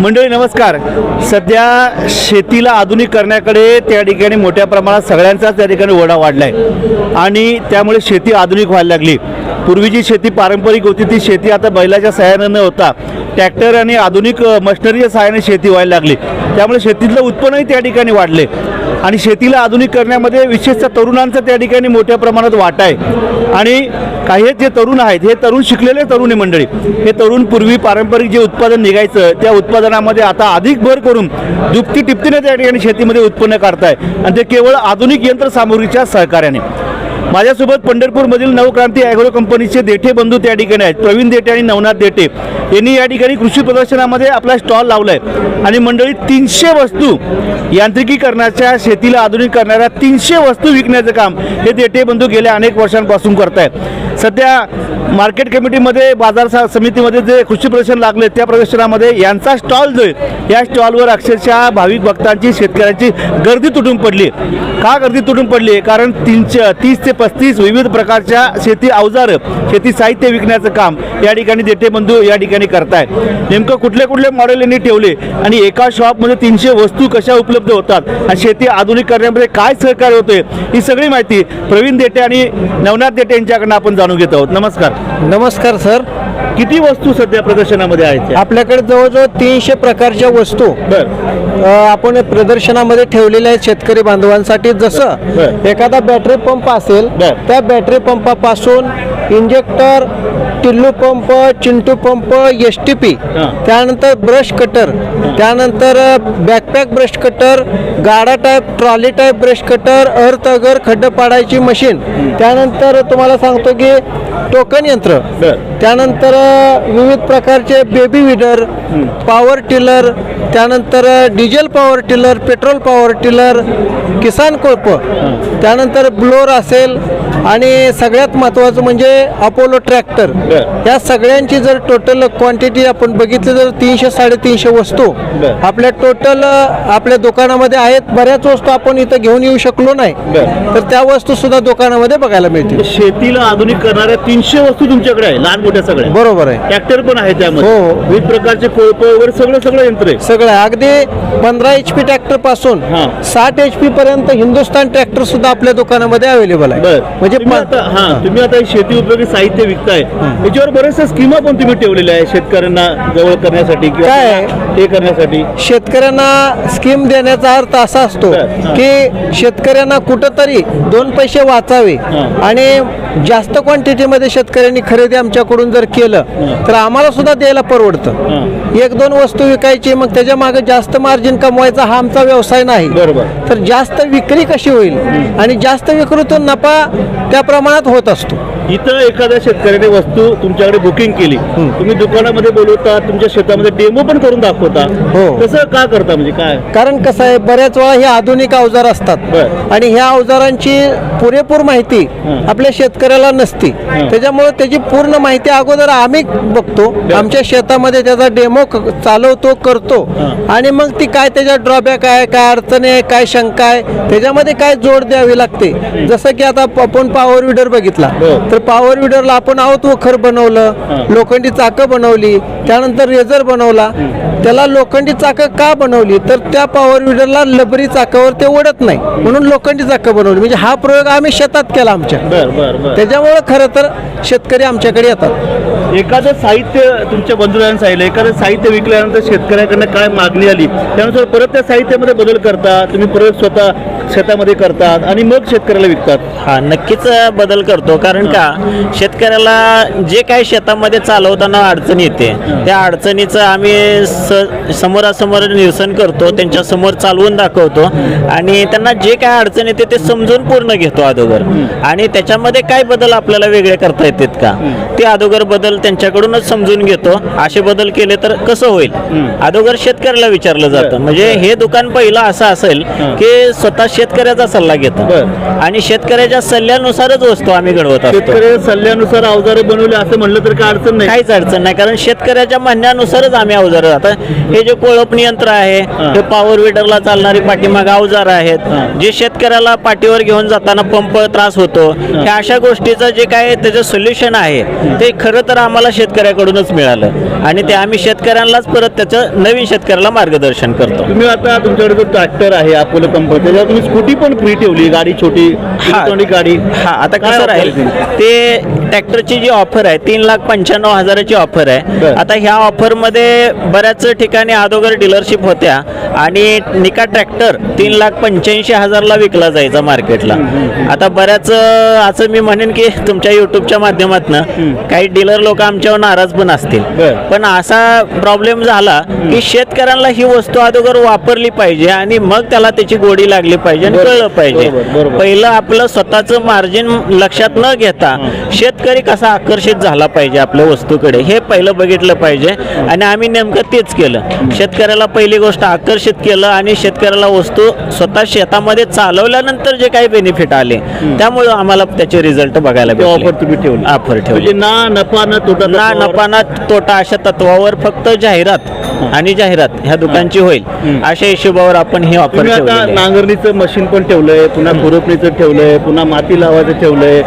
मंडळी नमस्कार. सध्या शेतीला आधुनिक करण्याकडे त्या ठिकाणी मोठ्या प्रमाणात सगळ्यांचाच त्या ठिकाणी ओढा वाढला आहे आणि त्यामुळे शेती आधुनिक व्हायला लागली. पूर्वीची शेती पारंपरिक होती ती शेती आता बैलाच्या सहाय्यानं न होता ट्रॅक्टर आणि आधुनिक अ, मशिनरीच्या सहाय्याने शेती व्हायला लागली. त्यामुळे शेतीतलं उत्पन्नही त्या ठिकाणी वाढले. आणि शेतीला आधुनिक करण्यामध्ये विशेषतः तरुणांचा त्या ठिकाणी मोठ्या प्रमाणात वाटा आहे. आणि काही जे तरुण आहेत हे तरुण शिकलेले तरुण आहे मंडळी हे तरुण पूर्वी पारंपरिक जे उत्पादन निघायचं त्या उत्पादनामध्ये आता अधिक भर करून दुपटी टिपटीने त्या ठिकाणी शेतीमध्ये उत्पन्न काढताय. आणि ते केवळ आधुनिक यंत्रसामुग्रीच्या सहकार्याने. माझ्यासोबत पंढरपूरमधील नवक्रांती ॲग्रो कंपनीचे देठे बंधू त्या ठिकाणी आहेत. प्रवीण देठे आणि नवनाथ देठे. यांनी या ठिकाणी कृषी प्रदर्शनामध्ये आपला स्टॉल लावला आहे आणि मंडळी तीनशे वस्तू यांत्रिकीकरणाच्या शेतीला आधुनिक करणाऱ्या तीनशे वस्तू विकण्याचं काम हे देठे बंधू गेल्या अनेक वर्षांपासून करत आहेत सध्या मार्केट कमिटीमध्ये बाजार सा- समितीमध्ये जे कृषी प्रदर्शन लागले त्या प्रदर्शनामध्ये यांचा स्टॉल जो आहे या स्टॉलवर अक्षरशः भाविक भक्तांची शेतकऱ्यांची गर्दी तुटून पडली. का गर्दी तुटून पडली? कारण तीनशे तीस ते पस्तीस विविध प्रकारच्या शेती अवजारं शेती साहित्य विकण्याचं काम या ठिकाणी देते बंधू या ठिकाणी करतायत नेमकं कुठले कुठले मॉडेल यांनी ठेवले? आणि एका शॉपमध्ये तीनशे वस्तू कशा उपलब्ध होतात? आणि शेती आधुनिक करण्यामध्ये काय सहकार्य होते ही सगळी माहिती प्रवीण देटे आणि नवनाथ देटे यांच्याकडनं आपण जाऊ जाणून घेत आहोत. नमस्कार. नमस्कार सर. किती वस्तू सध्या प्रदर्शनामध्ये आहेत आपल्याकडे जवळजवळ तीनशे प्रकारच्या वस्तू. अ, आपण प्रदर्शनामध्ये ठेवलेल्या आहेत शेतकरी बांधवांसाठी. जसं बर. एखादा बॅटरी पंप असेल बर. त्या battery पंपापासून injector Tillu pump Chintu pump S T P हां. त्यानंतर ब्रश कटर त्यानंतर बॅकपॅक ब्रश कटर गाडा type trolley type brush cutter earth auger खड्डं पाडायची machine त्यानंतर तुम्हाला सांगतो की टोकन यंत्र. त्यानंतर विविध प्रकारचे बेबी विडर पॉवर टिलर त्यानंतर diesel power tiller petrol power tiller किसान कोळप. त्यानंतर ब्लोअर असेल आणि सगळ्यात महत्त्वाचं म्हणजे अपोलो ट्रॅक्टर. या सगळ्यांची जर टोटल क्वांटिटी आपण बघितली तर तीनशे साडेतीनशे वस्तू. आपल्या टोटल आपल्या दुकानामध्ये आहेत. बऱ्याच वस्तू आपण इथं घेऊन येऊ शकलो नाही. तर त्या वस्तू सुद्धा दुकानामध्ये बघायला मिळतील. शेतीला आधुनिक करणाऱ्या तीनशे वस्तू तुमच्याकडे आहे लहान मोठ्या सगळ्या बरोबर आहे ट्रॅक्टर पण आहे त्यामध्ये हो, हो. विविध प्रकारचे कोळप वगैरे सगळं सगळं यंत्र आहे सगळं आहे. अगदी पंधरा एच पी ट्रॅक्टरपासून हां. साठ एच पी पर्यंत हिंदुस्थान ट्रॅक्टर सुद्धा आपल्या दुकानामध्ये अवेलेबल आहे बर म्हणजे तुम्ही प- आता हा तुम्ही आता हे शेती उपयोगी साहित्य विकताय याच्यावर बऱ्याचशा स्कीमा पण तुम्ही ठेवलेल्या आहे शेतकऱ्यांना जवळ करण्यासाठी किंवा काय आहे? त्यांना हे करण्यासाठी शेतकऱ्यांना स्कीम देण्याचा अर्थ असा असतो बर, हां. की शेतकऱ्यांना कुठंतरी दोन पैसे वाचावे हां. आणि जास्त क्वांटिटीमध्ये शेतकऱ्यांनी खरेदी आमच्याकडून जर केलं. तर आम्हाला सुद्धा द्यायला परवडतं. एक दोन वस्तू विकायची मग त्याच्यामागे जास्त मार्जिन कमवायचा हा आमचा व्यवसाय नाही. बरोबर. तर जास्त विक्री कशी होईल आणि जास्त विक्रीतून नफा त्या प्रमाणात होत असतो. इथं एखाद्या शेतकऱ्याने वस्तू तुमच्याकडे बुकिंग केली. तुम्ही दुकानामध्ये बोलवता तुमच्या शेतामध्ये डेमो पण करून दाखवता. हो. कसं का करता? म्हणजे काय? कारण कसं आहे बऱ्याच वेळा हे आधुनिक अवजार असतात. आणि ह्या अवजारांची पुरेपूर माहिती. आपल्या शेतकऱ्याला नसती. त्याच्यामुळे त्याची पूर्ण माहिती अगोदर आम्ही बघतो. आमच्या शेतामध्ये त्याचा डेमो चालवतो करतो. आणि मग ती काय त्याच्या ड्रॉबॅक आहे काय अडचणी आहे काय शंका आहे त्याच्यामध्ये काय जोड द्यावी लागते? जसं की आता आपण पॉवर विडर बघितला. तर पॉवर विडरला आपण आहोत वखर बनवलं. लोखंडी चाकं बनवली त्यानंतर रेझर बनवला. त्याला लोखंडी चाकं का बनवली? तर त्या पॉवर विडरला लबरी चाकावर ते ओढत नाही. म्हणून लोखंडी चाकं बनवली. म्हणजे हा प्रयोग आम्ही शेतात केला आमच्या. त्याच्यामुळं खरं तर शेतकरी आमच्याकडे येतात. एखादं साहित्य तुमच्या बंधुरांनी सांगितलं एखादं साहित्य विकल्यानंतर शेतकऱ्याकडनं काय मागणी आली त्यानुसार परत त्या साहित्यामध्ये बदल करता तुम्ही परत स्वतः शेतामध्ये करतात आणि मग शेतकऱ्याला विकतात. हा नक्कीच बदल करतो. कारण का शेतकऱ्याला जे काही शेतामध्ये चालवताना अडचण येते त्या अडचणीचं आम्ही स समोरासमोर निरसन करतो त्यांच्यासमोर चालवून दाखवतो आणि त्यांना जे काय अडचण येते ते समजून पूर्ण घेतो अगोदर. आणि त्याच्यामध्ये काय बदल आपल्याला वेगळे करता येतात का? ते अगोदर बदल त्यांच्याकडूनच समजून घेतो. असे बदल केले तर कसं होईल? अगोदर शेतकऱ्याला विचारलं जातं. म्हणजे हे दुकान पहिलं असं असेल की स्वतः शेतकऱ्याचा सल्ला घेतं. आणि शेतकऱ्याच्या सल्ल्यानुसारच वस्तू आम्ही घडवत असतो. सल्ल्यानुसार अवजारे बनवले असं म्हणलं तर काय अडचण नाही. काहीच अडचण नाही. कारण शेतकऱ्याच्या म्हणण्यानुसारच आम्ही अवजार आता हे जे कोळपणी यंत्र आहे हे. पॉवर विडरला चालणारी पाठीमाग अवजार आहेत. जे शेतकऱ्याला पाठीवर घेऊन जाताना पंप त्रास होतो. ह्या अशा गोष्टीचं जे काय त्याचं सोल्युशन आहे. ते खरं तर आम्हाला आम्हाला शेतकऱ्याकडूनच मिळालं. आणि ते आम्ही शेतकऱ्यांनाच परत त्याचं नवीन शेतकऱ्याला मार्गदर्शन करतो. तुम्ही आता तुमच्याकडे जो ट्रॅक्टर आहे अपोलो कंपनी त्याच्यावर तुम्ही स्कूटी पण फ्री ठेवली गाडी छोटी इलेक्ट्रॉनिक गाडी. हा आता कसं राहील? ती? ट्रॅक्टरची जी ऑफर आहे तीन लाख पंच्याण्णव हजाराची ऑफर आहे. आता ह्या ऑफरमध्ये बऱ्याच ठिकाणी अगोदर डीलरशिप होत्या आणि निका ट्रॅक्टर तीन लाख पंच्याऐंशी हजारला विकला जायचा मार्केटला आता बऱ्याच असं मी म्हणेन की तुमच्या युट्यूबच्या माध्यमातून काही डीलर लोक आमच्यावर नाराज पण असतील. पण असा प्रॉब्लेम झाला की शेतकऱ्यांना ही वस्तू अगोदर वापरली पाहिजे आणि मग त्याला त्याची गोडी लागली पाहिजे आणि. कळलं पाहिजे. पहिलं आपलं स्वतःचं मार्जिन लक्षात न घेता शेतकरी कसा आकर्षित झाला पाहिजे आपल्या वस्तूकडे हे पहिलं बघितलं पाहिजे. आणि आम्ही नेमकं तेच केलं. शेतकऱ्याला पहिली गोष्ट आकर्षित केलं आणि शेतकऱ्याला वस्तू स्वतः शेतामध्ये चालवल्यानंतर जे काही बेनिफिट आले त्यामुळे आम्हाला त्याचे रिझल्ट बघायला ऑफर तुम्ही ठेवली. ऑफर ठेवली. ना नफा ना तोटा ना. नफा ना तोटा अशा तत्वावर फक्त जाहिरात आणि जाहिरात ह्या दुकानची होईल. अशा हिशोबावर आपण ही ऑफर. नांगरणीचं मशीन पण ठेवलंय पुन्हा खुरपणीचं ठेवलंय पुन्हा माती लावायचं ठेवलंय.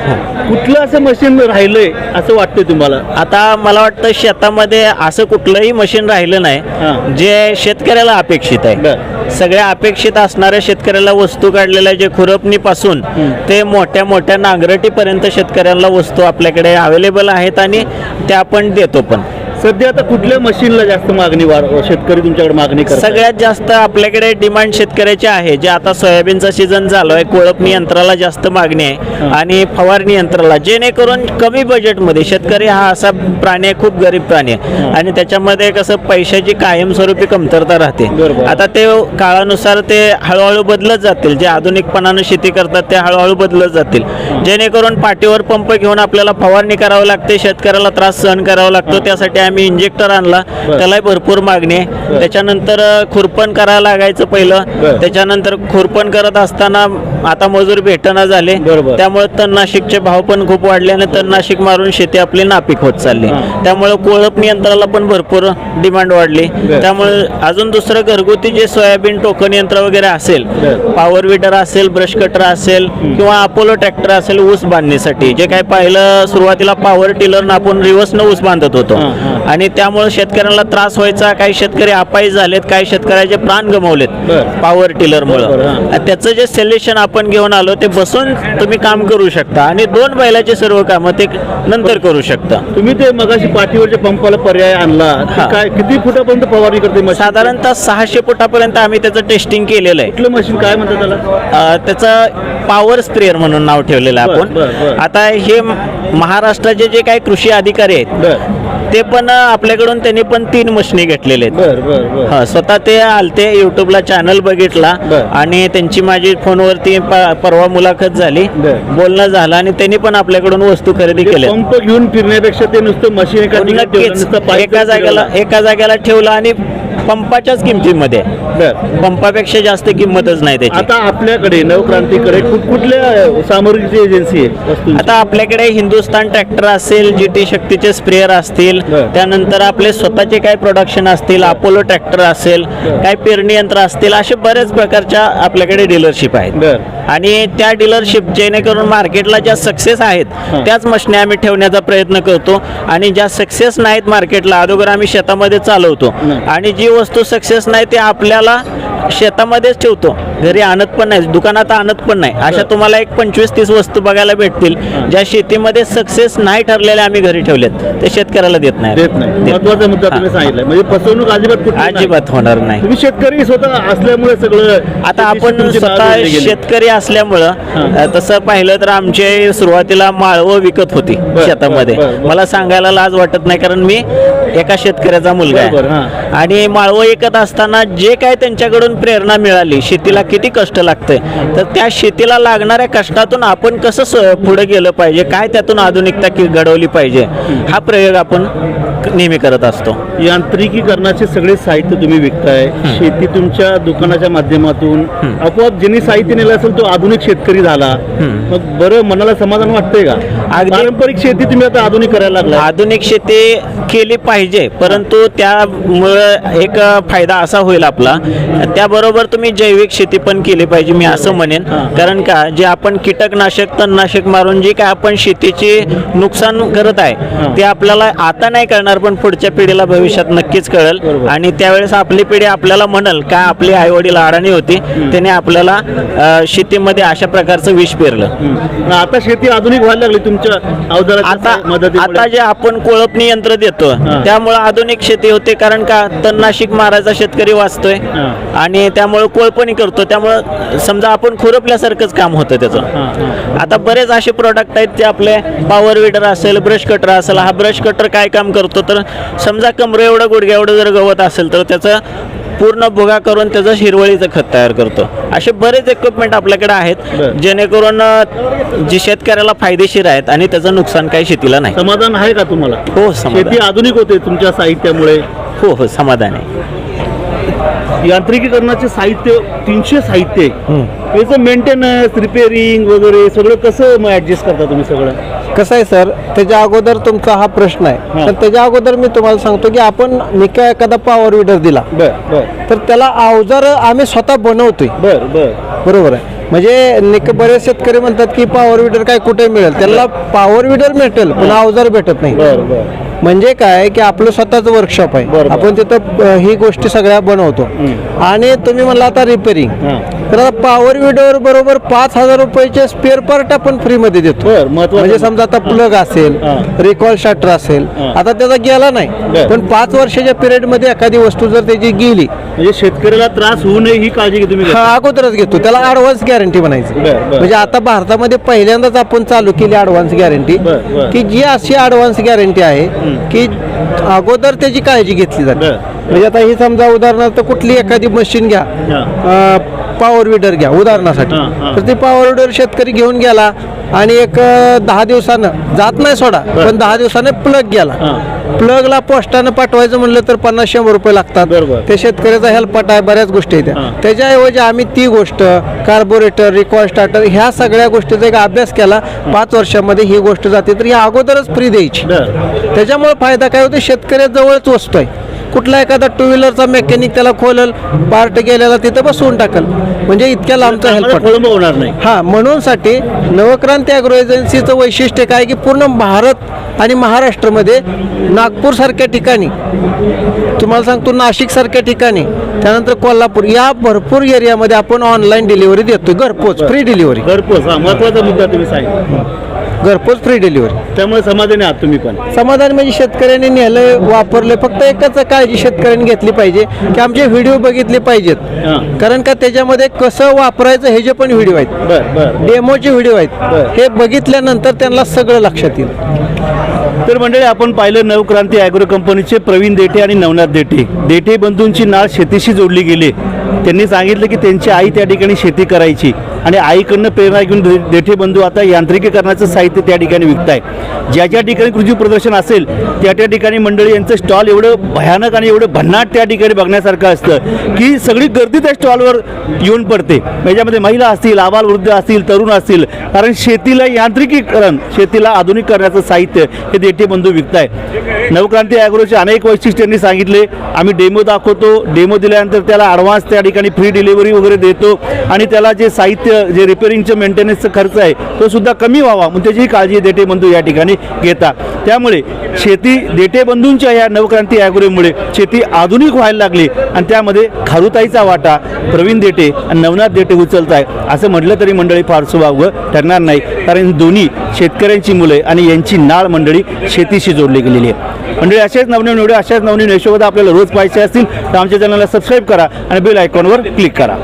कुठलं असं मशीन राहिलंय असं वाटतंय तुम्हाला आता मला वाटतं शेतामध्ये असं कुठलंही मशीन राहिलं. नाही जे शेतकऱ्याला अपेक्षित आहे. सगळ्या अपेक्षित असणाऱ्या शेतकऱ्याला वस्तू काढलेल्या जे खुरपणीपासून ते मोठ्या मोठ्या नांगरटीपर्यंत शेतकऱ्यांना वस्तू आपल्याकडे अवेलेबल आहेत आणि त्या आपण देतो पण सध्या आता कुठल्या मशीनला जास्त मागणी वाढ शेतकरी तुमच्याकडे मागणी करतात सगळ्यात जास्त आपल्याकडे डिमांड शेतकऱ्याची आहे जे आता सोयाबीनचा सीझन चालू आहे कोळपणी यंत्राला जास्त मागणी आहे आणि फवारणी यंत्राला जेणेकरून कमी बजेटमध्ये शेतकरी हा असा प्राणी आहे खूप गरीब प्राणी आहे. आणि त्याच्यामध्ये कसं पैशाची कायमस्वरूपी कमतरता राहते. बरोबर. आता ते काळानुसार ते हळूहळू बदलत जातील. जे आधुनिकपणानं शेती करतात ते हळूहळू बदलत जातील. जेणेकरून पाठीवर पंप घेऊन आपल्याला फवारणी करावं लागते शेतकऱ्याला त्रास सहन करावा लागतो त्यासाठी आम्ही इंजेक्टर आणला त्यालाही भरपूर मागणी आहे त्याच्यानंतर खुरपण करायला लागायचं पहिलं. त्याच्यानंतर खुरपण करत असताना आता मजूर भेटना झाले. त्यामुळे तणनाशिकचे भाव पण खूप वाढले आणि तणनाशिक मारून शेती आपली नापीक होत चालली. त्यामुळे कोळपणी यंत्राला पण भरपूर डिमांड वाढली. त्यामुळे अजून दुसरं घरगुती जे सोयाबीन टोकन यंत्र वगैरे असेल. पॉवर विडर असेल ब्रश कटर असेल किंवा अपोलो ट्रॅक्टर असेल ऊस बांधणीसाठी जे काय पाहिलं सुरुवातीला पॉवर टिलर आपण रिव्हर्सनं ऊस बांधत होतो. आणि त्यामुळे शेतकऱ्यांना त्रास व्हायचा काही शेतकरी अपायी झालेत काही शेतकऱ्याचे प्राण गमावलेत. पॉवर टिलर बरोबर, मुळे हां. त्याचं जे सोल्युशन आपण घेऊन आलो ते बसून तुम्ही काम करू शकता आणि दोन बैलाचे सर्व कामं ते नंतर करू शकता तुम्ही ते मगाशी पाठीवरच्या पंपाला पर्याय आणला. काय किती फुटापर्यंत फवारणी करते साधारणतः सहाशे फुटापर्यंत आम्ही त्याचं टेस्टिंग केलेलं आहे कुठलं मशीन काय म्हणतात त्याला त्याचं पॉवर स्प्रेअर म्हणून नाव ठेवलेलं. आपण आता हे महाराष्ट्राचे जे काही कृषी अधिकारी आहेत ते पण आपल्याकडून त्यांनी पण तीन मशिनी घेतलेले आहेत हा स्वतः ते आलते युट्यूबला चॅनल बघितला. आणि त्यांची माझी फोनवरती परवा मुलाखत झाली. बोलणं झालं आणि त्यांनी पण आपल्याकडून वस्तू खरेदी ते केल्या पंप घेऊन फिरण्यापेक्षा ते नुसतं मशीन एका एका जागेला. एका जागेला ठेवलं आणि पंपाच्याच किमतीमध्ये. पंपापेक्षा जास्त किंमतच नाही त्याची. आता आपल्याकडे नवक्रांतीकडे कुठ कुठल्या सामग्रीची एजन्सी आहे? आता आपल्याकडे हिंदुस्तान ट्रॅक्टर असेल जी टी शक्तीचे स्प्रेअर असतील. त्यानंतर आपले स्वतःचे काही प्रोडक्शन असतील अपोलो ट्रॅक्टर असेल काही पेरणी यंत्र असतील असे बरेच प्रकारच्या आपल्याकडे डीलरशिप आहेत. आणि त्या डीलरशिप जेणेकरून मार्केटला ज्या सक्सेस आहेत त्याच मशनी आम्ही ठेवण्याचा प्रयत्न करतो. आणि ज्या सक्सेस नाहीत मार्केटला अगोदर आम्ही शेतामध्ये चालवतो. आणि जी वस्तू सक्सेस नाही ते आपल्याला शेतामध्येच ठेवतो. घरी आणत पण नाही दुकानात आणत पण नाही. अशा तुम्हाला एक पंचवीस तीस वस्तू बघायला भेटतील ज्या शेतीमध्ये सक्सेस नाही ठरलेल्या आम्ही घरी ठेवलेत. ते शेतकऱ्याला देत नाही. देत नाही. महत्त्वाचा मुद्दा तुम्ही सांगितला म्हणजे फसवणूक अजिबात. अजिबात होणार नाही. तुम्ही शेतकरी स्वतः असल्यामुळे सगळं आता आपण स्वतः. शेतकरी असल्यामुळं तसं पाहिलं तर आमचे सुरुवातीला माळवं विकत होती शेतामध्ये. मला सांगायला लाज वाटत नाही कारण मी एका शेतकऱ्याचा मुलगा आहे. आणि माळवं विकत असताना जे काय त्यांच्याकडून प्रेरणा मिळाली. शेतीला किती कष्ट लागतंय? तर त्या शेतीला लागणाऱ्या कष्टातून आपण कसं पुढे गेलं पाहिजे? काय त्यातून आधुनिकता की घडवली पाहिजे? हा प्रयोग आपण नेहमी करत असतो. यांत्रिकीकरणाचे सगळे साहित्य तुम्ही विकताय. शेती तुमच्या दुकानाच्या माध्यमातून आपोआप ज्यांनी साहित्य नेलं असेल तो आधुनिक शेतकरी झाला. मग बरं मनाला समाधान वाटतंय का? पारंपरिक शेती तुम्ही आता आधुनिक करायला लागला आधुनिक शेती केली पाहिजे परंतु त्यामुळं एक फायदा असा होईल आपला. त्याबरोबर तुम्ही जैविक शेती पण केली पाहिजे मी असं म्हणेन. कारण का जे आपण कीटकनाशक तणनाशक मारून जी काय आपण शेतीचे नुकसान करत आहे ते आपल्याला आता नाही कळणार पण पुढच्या पिढीला भविष्यात नक्कीच कळेल आणि त्यावेळेस आपली पिढी आपल्याला म्हणल का आपली आई वडील अडाणी होती त्याने आपल्याला शेतीमध्ये अशा प्रकारचं विष पेरलं. आता शेती आधुनिक व्हायला लागली तुमच्या आता आता जे आपण कोळपणी यंत्र देतो. त्यामुळे आधुनिक शेती होते कारण का तणनाशिक मारायचा शेतकरी वाचतोय. आणि त्यामुळे कोळपणी करतो त्यामुळं समजा आपण खुरपल्यासारखंच काम होतं त्याचं. आता बरेच असे प्रोडक्ट आहेत ते आपले पॉवर विडर असेल ब्रश कटर असेल हा ब्रश कटर काय काम करतो तर समजा कमरे एवढं गुडघ्या एवढं जर गवत असेल तर त्याचं पूर्ण भुगा करून त्याचं हिरवळीचं खत तयार करतो. असे बरेच इक्विपमेंट आपल्याकडे आहेत. जेणेकरून जे शेतकऱ्याला फायदेशीर आहेत आणि त्याचं नुकसान काही शेतीला नाही. समाधान आहे का तुम्हाला? हो समाधान. शेती आधुनिक होते तुमच्या साहित्यामुळे. हो हो समाधान आहे. यांत्रिकीकरणाचे साहित्य तीनशे साहित्य आहे. याचं मेंटेनन्स रिपेअरिंग वगैरे सगळं कसं ऍडजस्ट करता तुम्ही सगळं? कसं आहे सर त्याच्या अगोदर तुमचा हा प्रश्न आहे. तर त्याच्या अगोदर मी तुम्हाला सांगतो की आपण निका एखादा पॉवर विडर दिला. तर त्याला अवजार आम्ही स्वतः बनवतोय. बर बर. बरोबर आहे. म्हणजे निक बरेच शेतकरी म्हणतात की पॉवर विडर काय कुठे मिळेल? त्याला पॉवर विडर भेटेल पण अवजार भेटत नाही. म्हणजे काय की आपलं स्वतःच वर्कशॉप आहे. आपण तिथं ही गोष्टी सगळ्या बनवतो आणि तुम्ही म्हणला आता रिपेरिंग तर आता पॉवर विडोवर बरोबर पाच हजार रुपयाचे स्पेअर पार्ट आपण फ्रीमध्ये देतो म्हणजे समजा आता प्लग असेल. रिकॉल शाटर असेल. आता त्याचा गेला नाही. पण पाच वर्षाच्या पिरियडमध्ये एखादी वस्तू जर त्याची गेली म्हणजे शेतकऱ्याला त्रास होऊ नये ही काळजी तुम्ही घेता. हा अगोदरच घेतो त्याला ऍडव्हान्स गॅरंटी म्हणायची. म्हणजे आता भारतामध्ये पहिल्यांदाच आपण चालू केली ऍडव्हान्स गॅरंटी. की जी अशी ऍडव्हान्स गॅरंटी आहे की अगोदर त्याची काळजी घेतली जाते. म्हणजे आता ही समजा उदाहरणार्थ कुठली एखादी मशीन घ्या. पॉवर विडर घ्या उदाहरणासाठी. तर ती पॉवर विडर शेतकरी घेऊन गेला आणि एक दहा दिवसानं जात नाही सोडा पण दहा दिवसानं प्लग गेला. प्लगला पोस्टानं पाठवायचं म्हणलं तर पन्नास शंभर रुपये लागतात. ते शेतकऱ्याचा हेल्पट आहे बऱ्याच गोष्टी आहेत. त्या. त्याच्याऐवजी आम्ही ती गोष्ट कार्बोरेटर रिकॉल स्टार्टर ह्या सगळ्या गोष्टीचा एक अभ्यास केला. पाच वर्षामध्ये ही गोष्ट जाते तर ही अगोदरच फ्री द्यायची. त्याच्यामुळे फायदा काय होतो? शेतकऱ्याजवळच वस्तू आहे. कुठला एखादा टू व्हीलरचा मेकॅनिक त्याला खोलल पार्ट गेलेला तिथं बसवून टाकल. म्हणजे इतक्या लांबचा खोळंबा होणार नाही. हा म्हणून साठी नवक्रांती अॅग्रो एजन्सीचं वैशिष्ट्य काय की पूर्ण भारत आणि महाराष्ट्रामध्ये नागपूर सारख्या ठिकाणी तुम्हाला सांगतो नाशिक सारख्या ठिकाणी त्यानंतर कोल्हापूर या भरपूर एरियामध्ये आपण ऑनलाईन डिलिव्हरी देतोय घरपोच फ्री डिलिव्हरी घरपोच हा महत्त्वाचा मुद्दा तुम्ही सांगितला. घरपोच फ्री डिलिव्हरी त्यामुळे समाधानी आहात तुम्ही पण. समाधान म्हणजे शेतकऱ्यांनी नेलं वापरलं फक्त एकच काळजी शेतकऱ्यांनी घेतली पाहिजे की आमचे व्हिडिओ बघितले पाहिजेत. हा. कारण का त्याच्यामध्ये कसं वापरायचं हे जे पण व्हिडिओ आहेत. बर बर डेमोचे व्हिडिओ आहेत. हे बघितल्यानंतर त्यांना सगळं लक्षात येईल. तर मंडळी आपण पाहिलं नवक्रांती ॲग्रो कंपनीचे प्रवीण देठे आणि नवनाथ देठे. देठे बंधूंची नाळ शेतीशी जोडली गेली. त्यांनी सांगितलं की त्यांची आई त्या ठिकाणी शेती करायची आणि आईकडनं प्रेरणा घेऊन दे- देठे बंधू आता यांत्रिकीकरणाचं साहित्य त्या ठिकाणी विकताय. ज्या ज्या ठिकाणी कृषी प्रदर्शन असेल त्या त्या ठिकाणी मंडळी यांचं स्टॉल एवढं भयानक आणि एवढं भन्नाट त्या ठिकाणी बघण्यासारखं असतं की सगळी गर्दी त्या स्टॉलवर येऊन पडते. याच्यामध्ये महिला असतील आबालवृद्ध असतील तरुण असतील कारण शेतीला यांत्रिकीकरण शेतीला आधुनिक करण्याचं साहित्य हे देठे बंधू विकताय. नवक्रांती ॲग्रोचे अनेक वैशिष्ट्य त्यांनी सांगितले. आम्ही डेमो दाखवतो. डेमो दिल्यानंतर त्याला ॲडव्हान्स त्या ठिकाणी फ्री डिलिव्हरी वगैरे देतो. आणि त्याला जे साहित्य जे रिपेरिंगचं मेंटेनन्सचं खर्च आहे तो सुद्धा कमी व्हावा म्हणून त्याचीही काळजी देटे बंधू या ठिकाणी घेतात. त्यामुळे शेती देटे बंधूंच्या या नवक्रांती ॲग्रोमुळे शेती आधुनिक व्हायला लागली आणि त्यामध्ये खारुताईचा वाटा प्रवीण देटे आणि नवनाथ देटे उचलत आहे असं म्हटलं तरी मंडळी फार वावगं ठरणार नाही. कारण दोन्ही शेतकऱ्यांची मुले आणि यांची नाळ मंडळी शेतीशी जोडली गेलेली आहे. मंडळी असेच नवनवीन व्हिडिओ अशाच नवनवीन यशोबद्दल आपल्याला रोज पाहायचे असतील तर आमच्या चॅनलला सबस्क्राईब करा आणि बेल आयकॉनवर क्लिक करा.